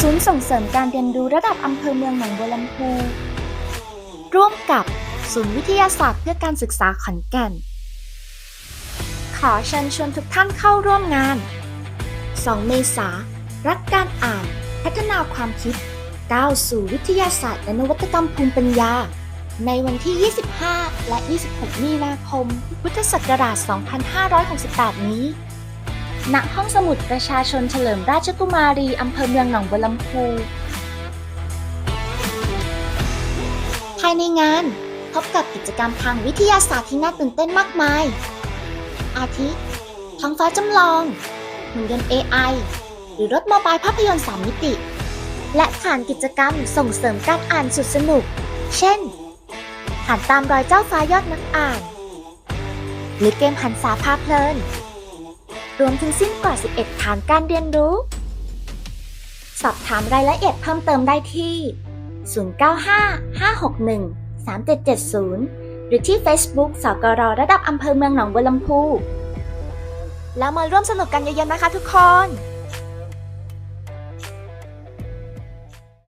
ศูนย์ส่งเสริมการเรียนรู้ระดับอำเภอเมืองหนองบัวลำพูร่วมกับศูนย์วิทยาศาสตร์เพื่อการศึกษาขอนแก่น ขอเชิญชวนทุกท่านเข้าร่วมงาน 2 เมษา รักการอ่าน พัฒนาความคิด ก้าวสู่วิทยาศาสตร์และนวัตกรรมภูมิปัญญา ในวันที่ 25 และ 26 มีนาคม พุทธศักราช 2568 นี้ ณห้องสมุดประชาชนเฉลิมราชกุมารีอำเภอเมืองหนองบัวลำพูภายในงาน พบกับกิจกรรมทางวิทยาศาสตร์ที่น่าตื่นเต้นมากมาย อาทิท้องฟ้าจำลองหุ่นยนต์ AI หรือรถโมบายภาพยนตร์3มิติ และฐานกิจกรรมส่งเสริมการอ่านสุดสนุก เช่นฐานตามรอยเจ้าฟ้ายอดนักอ่าน หรือเกมหันษาพาเพลิน รวมทั้งสิ้นกว่า 11 ฐานการเรียนรู้ สอบถามรายละเอียดเพิ่มเติมได้ที่ 095-561-3770 หรือที่ Facebook สกรระดับอำเภอเมืองหนองบัวลำพู แล้วมาร่วมสนุกกันเยอะๆนะคะทุกคน